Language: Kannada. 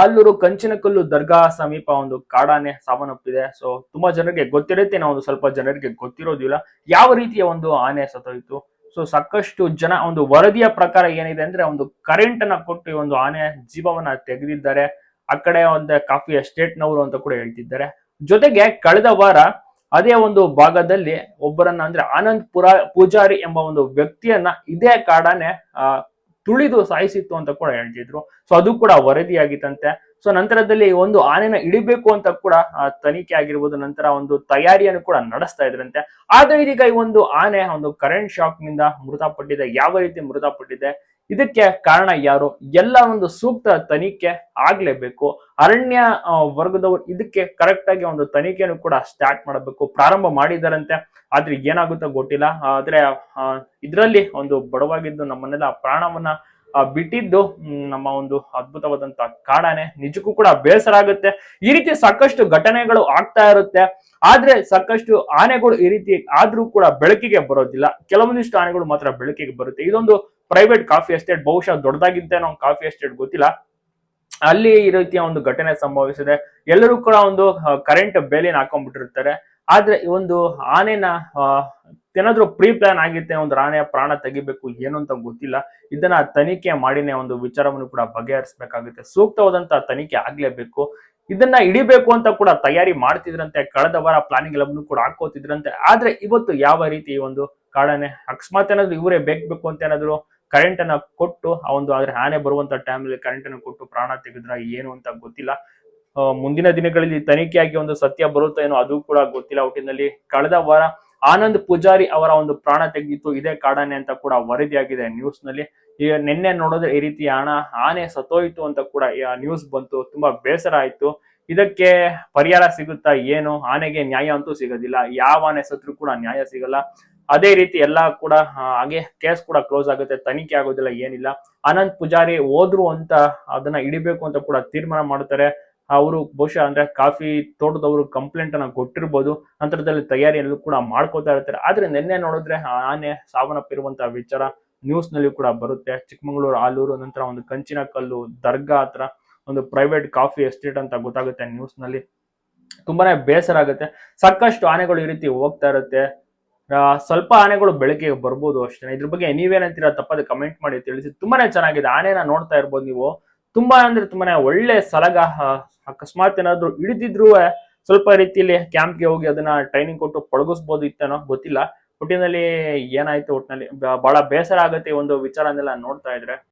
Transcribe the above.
ಆಲೂರು ಕಂಚಿನಕಲ್ಲು ದರ್ಗಾ ಸಮೀಪ ಒಂದು ಕಾಡಾನೆ ಸಾವನ್ನಪ್ಪಿದೆ. ಸೊ ತುಂಬಾ ಜನರಿಗೆ ಗೊತ್ತಿರುತ್ತೆ. ನಾವು ಸ್ವಲ್ಪ ಜನರಿಗೆ ಗೊತ್ತಿರೋದಿಲ್ಲ. ಯಾವ ರೀತಿಯ ಒಂದು ಆನೆ ಸತ್ತೋಯ್ತು? ಸೊ ಸಾಕಷ್ಟು ಜನ ಒಂದು ವರದಿಯ ಪ್ರಕಾರ ಏನಿದೆ ಅಂದ್ರೆ ಒಂದು ಕರೆಂಟ್ ಅನ್ನ ಕೊಟ್ಟು ಒಂದು ಆನೆ ಜೀವವನ್ನ ತೆಗೆದಿದ್ದಾರೆ. ಆ ಕಡೆ ಒಂದು ಕಾಫಿ ಎಸ್ಟೇಟ್ ನವರು ಅಂತ ಕೂಡ ಹೇಳ್ತಿದ್ದಾರೆ. ಜೊತೆಗೆ ಕಳೆದ ವಾರ ಅದೇ ಒಂದು ಭಾಗದಲ್ಲಿ ಒಬ್ಬರನ್ನ ಅಂದ್ರೆ ಆನಂದ್ ಪುರ ಪೂಜಾರಿ ಎಂಬ ಒಂದು ವ್ಯಕ್ತಿಯನ್ನ ಇದೇ ಕಾಡಾನೆ, ಆ ತುಳಿದು ಸಾಯಿಸಿತ್ತು ಅಂತ ಕೂಡ ಹೇಳ್ತಿದ್ರು. ಸೊ ಅದು ಕೂಡ ವರದಿಯಾಗಿತ್ತಂತೆ. ಸೊ ನಂತರದಲ್ಲಿ ಒಂದು ಆನೆನ ಇಳಿಬೇಕು ಅಂತ ಕೂಡ ತನಿಖೆ ಆಗಿರ್ಬೋದು, ನಂತರ ಒಂದು ತಯಾರಿಯನ್ನು ಕೂಡ ನಡೆಸ್ತಾ ಇದ್ರಂತೆ. ಆದ್ರೆ ಇದೀಗ ಈ ಒಂದು ಆನೆ ಒಂದು ಕರೆಂಟ್ ಶಾಕ್ನಿಂದ ಮೃತಪಟ್ಟಿದೆ. ಯಾವ ರೀತಿ ಮೃತಪಟ್ಟಿದೆ? ಇದಕ್ಕೆ ಕಾರಣ ಯಾರು? ಎಲ್ಲ ಒಂದು ಸೂಕ್ತ ತನಿಖೆ ಆಗ್ಲೇಬೇಕು. ಅರಣ್ಯ ವರ್ಗದವರು ಇದಕ್ಕೆ ಕರೆಕ್ಟ್ ಆಗಿ ಒಂದು ತನಿಖೆಯನ್ನು ಕೂಡ ಸ್ಟಾರ್ಟ್ ಮಾಡಬೇಕು. ಪ್ರಾರಂಭ ಮಾಡಿದಾರಂತೆ. ಆದ್ರೆ ಏನಾಗುತ್ತೋ ಗೊತ್ತಿಲ್ಲ. ಆದ್ರೆ ಇದರಲ್ಲಿ ಒಂದು ಬಡವಾಗಿದ್ದು ನಮ್ಮನ್ನೆಲ್ಲ ಪ್ರಾಣವನ್ನ ಬಿಟ್ಟಿದ್ದು ನಮ್ಮ ಒಂದು ಅದ್ಭುತವಾದಂತ ಕಾಡಾನೆ. ನಿಜಕ್ಕೂ ಕೂಡ ಬೇಸರ ಆಗುತ್ತೆ. ಈ ರೀತಿ ಸಾಕಷ್ಟು ಘಟನೆಗಳು ಆಗ್ತಾ ಇರುತ್ತೆ. ಆದ್ರೆ ಸಾಕಷ್ಟು ಆನೆಗಳು ಈ ರೀತಿ ಆದ್ರೂ ಕೂಡ ಬೆಳಕಿಗೆ ಬರೋದಿಲ್ಲ. ಕೆಲವೊಂದಿಷ್ಟು ಆನೆಗಳು ಮಾತ್ರ ಬೆಳಕಿಗೆ ಬರುತ್ತೆ. ಇದೊಂದು ಪ್ರೈವೇಟ್ ಕಾಫಿ ಎಸ್ಟೇಟ್ ಬಹುಶಃ ದೊಡ್ಡದಾಗಿದ್ದೇನೋ ಕಾಫಿ ಎಸ್ಟೇಟ್ ಗೊತ್ತಿಲ್ಲ. ಅಲ್ಲಿ ಈ ರೀತಿಯ ಒಂದು ಘಟನೆ ಸಂಭವಿಸಿದೆ. ಎಲ್ಲರೂ ಕೂಡ ಒಂದು ಕರೆಂಟ್ ಬೇಲಿನ ಹಾಕೊಂಡ್ಬಿಟ್ಟಿರ್ತಾರೆ. ಆದ್ರೆ ಈ ಒಂದು ಆನೆನ ಏನಾದ್ರೂ ಪ್ರೀ ಪ್ಲಾನ್ ಆಗಿತ್ತೆ ಒಂದು ಆನೆಯ ಪ್ರಾಣ ತೆಗಿಬೇಕು ಏನು ಅಂತ ಗೊತ್ತಿಲ್ಲ. ಇದನ್ನ ತನಿಖೆ ಮಾಡಿನೇ ಒಂದು ವಿಚಾರವನ್ನು ಕೂಡ ಬಗೆಹರಿಸಬೇಕಾಗುತ್ತೆ. ಸೂಕ್ತವಾದಂತ ತನಿಖೆ ಆಗ್ಲೇಬೇಕು. ಇದನ್ನ ಹಿಡಿಬೇಕು ಅಂತ ಕೂಡ ತಯಾರಿ ಮಾಡ್ತಿದ್ರಂತೆ. ಕಳೆದ ವಾರ ಪ್ಲಾನಿಂಗ್ ಎಲ್ಲವನ್ನು ಕೂಡ ಹಾಕೋತಿದ್ರಂತೆ ಆದ್ರೆ ಇವತ್ತು ಯಾವ ರೀತಿ ಒಂದು ಕಾಡನೆ, ಅಕಸ್ಮಾತ್ ಏನಾದ್ರು ಇವರೇ ಬೇಕು ಅಂತ ಏನಾದ್ರು ಕರೆಂಟ್ ಅನ್ನ ಕೊಟ್ಟು, ಆ ಒಂದು ಆದ್ರೆ ಆನೆ ಬರುವಂತ ಟೈಮಲ್ಲಿ ಕರೆಂಟ್ ಅನ್ನು ಕೊಟ್ಟು ಪ್ರಾಣ ತೆಗೆದ್ರ ಏನು ಅಂತ ಗೊತ್ತಿಲ್ಲ. ಮುಂದಿನ ದಿನಗಳಲ್ಲಿ ತನಿಖೆಯಾಗಿ ಒಂದು ಸತ್ಯ ಬರುತ್ತೋ ಏನೋ ಅದು ಕೂಡ ಗೊತ್ತಿಲ್ಲ. ಒಟ್ಟಿನಲ್ಲಿ ಕಳೆದ ವಾರ ಆನಂದ್ ಪೂಜಾರಿ ಅವರ ಒಂದು ಪ್ರಾಣ ತೆಗೆದಿತ್ತು. ಇದೇ ಕಾಡಾನೆ ಅಂತ ಕೂಡ ವರದಿಯಾಗಿದೆ ನ್ಯೂಸ್ನಲ್ಲಿ. ಈಗ ನಿನ್ನೆ ನೋಡಿದ್ರೆ ಈ ರೀತಿ ಹಣ ಆನೆ ಸತ್ತೋಯ್ತು ಅಂತ ಕೂಡ ನ್ಯೂಸ್ ಬಂತು. ತುಂಬಾ ಬೇಸರ ಆಯ್ತು. ಇದಕ್ಕೆ ಪರಿಹಾರ ಸಿಗುತ್ತಾ ಏನು? ಆನೆಗೆ ನ್ಯಾಯ ಅಂತೂ ಸಿಗೋದಿಲ್ಲ. ಯಾವ ಆನೆ ಸತ್ರು ಕೂಡ ನ್ಯಾಯ ಸಿಗಲ್ಲ. ಅದೇ ರೀತಿ ಎಲ್ಲ ಕೂಡ ಹಾಗೆ ಕೇಸ್ ಕೂಡ ಕ್ಲೋಸ್ ಆಗುತ್ತೆ, ತನಿಖೆ ಆಗೋದಿಲ್ಲ, ಏನಿಲ್ಲ. ಅನಂತ್ ಪೂಜಾರಿ ಹೋದ್ರು ಅಂತ ಅದನ್ನ ಹಿಡಿಬೇಕು ಅಂತ ಕೂಡ ತೀರ್ಮಾನ ಮಾಡ್ತಾರೆ. ಅವರು ಬಹುಶಃ ಅಂದ್ರೆ ಕಾಫಿ ತೋಟದವರು ಕಂಪ್ಲೇಂಟ್ ಅನ್ನ ಕೊಟ್ಟಿರ್ಬೋದು, ನಂತರದಲ್ಲಿ ತಯಾರಿಯಲ್ಲೂ ಕೂಡ ಮಾಡ್ಕೋತಾ ಇರ್ತಾರೆ. ಆದ್ರೆ ನಿನ್ನೆ ನೋಡಿದ್ರೆ ಆನೆ ಸಾವನ್ನಪ್ಪಿರುವಂತಹ ವಿಚಾರ ನ್ಯೂಸ್ನಲ್ಲಿ ಕೂಡ ಬರುತ್ತೆ. ಚಿಕ್ಕಮಗಳೂರು, ಆಲೂರು, ನಂತರ ಒಂದು ಕಂಚಿನ ಕಲ್ಲು ದರ್ಗಾ ಹತ್ರ ಒಂದು ಪ್ರೈವೇಟ್ ಕಾಫಿ ಎಸ್ಟೇಟ್ ಅಂತ ಗೊತ್ತಾಗುತ್ತೆ ನ್ಯೂಸ್ನಲ್ಲಿ ತುಂಬಾನೇ ಬೇಸರ ಆಗುತ್ತೆ. ಸಾಕಷ್ಟು ಆನೆಗಳು ಈ ರೀತಿ ಹೋಗ್ತಾ ಇರುತ್ತೆ. ಸ್ವಲ್ಪ ಆನೆಗಳು ಬೆಳಕಿಗೆ ಬರ್ಬೋದು ಅಷ್ಟೇ. ಇದ್ರ ಬಗ್ಗೆ ನೀವೇನಂತೀರಾ ತಪ್ಪದೆ ಕಮೆಂಟ್ ಮಾಡಿ ತಿಳಿಸಿ. ತುಂಬಾನೇ ಚೆನ್ನಾಗಿದೆ. ಆನೆನ ನೋಡ್ತಾ ಇರ್ಬೋದು ನೀವು. ತುಂಬಾ ಅಂದ್ರೆ ತುಂಬಾನೇ ಒಳ್ಳೆ ಸಲಗ ಅಕಸ್ಮಾತ್ ಏನಾದ್ರು ಹಿಡಿದಿದ್ರು ಸ್ವಲ್ಪ ರೀತಿಯಲ್ಲಿ ಕ್ಯಾಂಪ್ಗೆ ಹೋಗಿ ಅದನ್ನ ಟ್ರೈನಿಂಗ್ ಕೊಟ್ಟು ಪಳಗಿಸ್ಬೋದು ಇತ್ತೇನೋ ಗೊತ್ತಿಲ್ಲ. ಒಟ್ಟಿನಲ್ಲಿ ಏನಾಯ್ತು ಒಟ್ಟಿನಲ್ಲಿ ಬಹಳ ಬೇಸರ ಆಗುತ್ತೆ ಒಂದು ವಿಚಾರನೆಲ್ಲ ನೋಡ್ತಾ ಇದ್ರೆ.